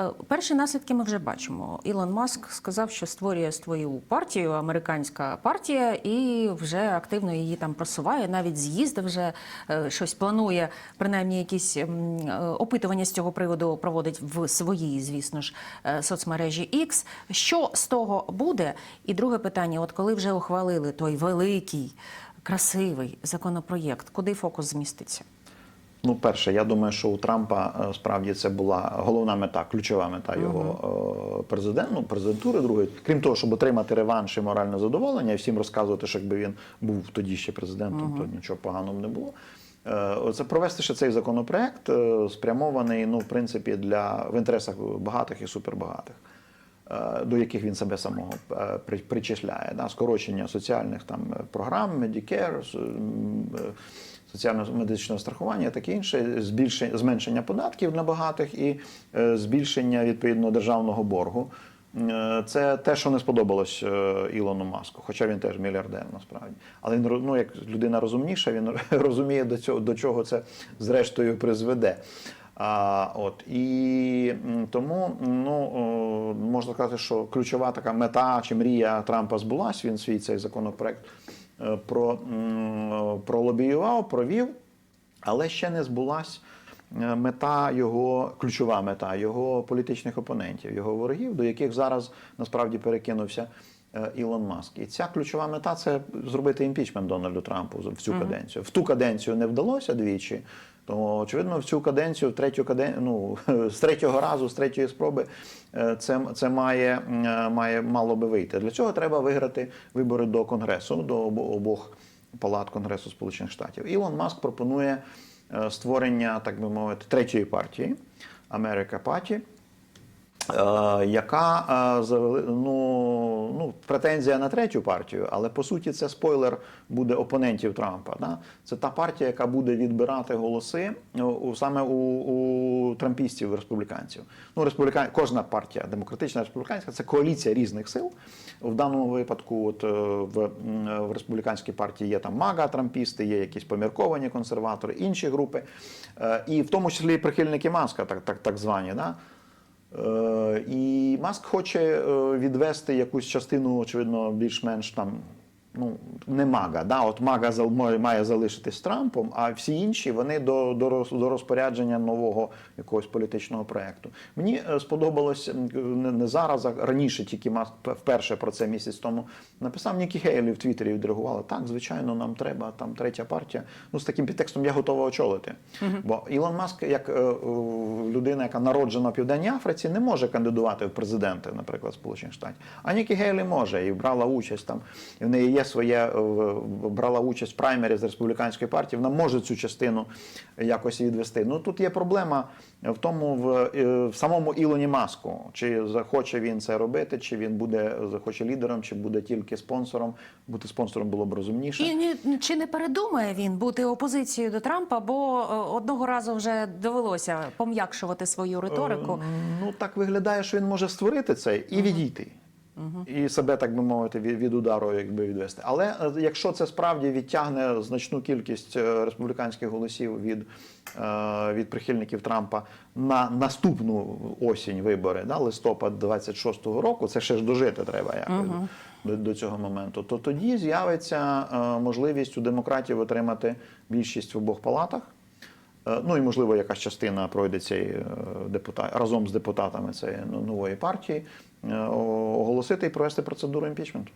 Е, Перші наслідки ми вже бачимо. Ілон Маск сказав, що створює свою партію, американська партія, і вже активно її там просуває. Навіть з'їзди вже е, щось планує, принаймні якісь е, опитування з цього приводу проводить в своїй, звісно ж, соцмережі X. Що з того буде? І друге питання: от коли вже ухвалили той великий, красивий законопроєкт, куди фокус зміститься? Ну, перше, я думаю, що у Трампа е, справді це була головна мета, ключова мета його президент, ну, президентури другої. Крім того, щоб отримати реванш і моральне задоволення, і всім розказувати, що якби він був тоді ще президентом, то нічого поганого не було. Е, Це провести ще цей законопроект, е, спрямований, ну, в принципі, для в інтересах багатих і супербагатих. Е, До яких він себе самого е, при- причисляє, да? скорочення соціальних там е, програм, Medicare, с- м, е, соціально-медичного страхування, таке інше, збільшення зменшення податків на багатих і збільшення відповідно державного боргу. Це те, що не сподобалось Ілону Маску, хоча він теж мільярдер насправді. Але він ну, як людина розумніша, він розуміє до цього до чого це зрештою призведе. А, от і тому ну можна сказати, що ключова така мета чи мрія Трампа збулась. Він свій цей законопроект е, про, пролобіював, провів, але ще не збулась е, мета його, ключова мета його політичних опонентів, його ворогів, до яких зараз насправді перекинувся е, Ілон Маск. І ця ключова мета це зробити імпічмент Дональду Трампу в цю каденцію. В ту каденцію не вдалося двічі. То очевидно, в цю каденцію, в третю каден... ну, з третього разу, з третьої спроби, е, це, це має, е, має мало би вийти. Для цього треба виграти вибори до Конгресу, до обох палат Конгресу Сполучених Штатів. Ілон Маск пропонує е, створення, так би мовити, третьої партії Америка Паті. Е, яка е, ну, ну, претензія на третю партію, але по суті це спойлер буде опонентів Трампа. Да? Це та партія, яка буде відбирати голоси у, у- саме у, у трампістів, республіканців. Ну, республікан... Кожна партія, демократична республіканська, це коаліція різних сил. В даному випадку, от, е, в, в республіканській партії є там мага трампісти, є якісь помірковані консерватори, інші групи, Е, і в тому числі прихильники Маска, так, так, так звані. Да? Е, І Маск хоче е, відвести якусь частину, очевидно, більш-менш там. Ну, не мага, да? от мага має- залишитись Трампом, а всі інші вони до, до, до розпорядження нового якогось політичного проєкту. Мені е, сподобалось не, не зараз, а раніше тільки Маск вперше про це місяць тому написав. Нікі Хейлі в Твіттері відреагували. Так, звичайно, нам треба там третя партія. Ну, з таким підтекстом я готова очолити. Бо Ілон Маск, як е, людина, яка народжена в Південній Африці, не може кандидувати в президенти, наприклад, Сполучених Штатів. А Нікі Гейлі може і брала участь там. І в неї є своє е, брала участь в праймері з республіканської партії. Вона може цю частину якось відвести. Ну тут є проблема в тому, в, е, в самому Ілоні Маску, чи захоче він це робити, чи він буде захоче лідером, чи буде тільки спонсором. Бути спонсором було б розумніше. І чи не передумає він бути опозицією до Трампа, бо е, одного разу вже довелося пом'якшувати свою риторику. Ну так виглядає, що він може створити це і відійти. І себе, так би мовити, від, від удару якби відвести. Але е, якщо це справді відтягне значну кількість е, республіканських голосів від, е, від прихильників Трампа на наступну осінь вибори, да, листопад 26-го року, це ще ж дожити треба якось до, до цього моменту, то тоді з'явиться е, можливість у демократів отримати більшість в обох палатах. Е, Ну і можливо, якась частина пройде цей депутат разом з депутатами цієї нової партії, е, оголосити і провести процедуру імпічменту.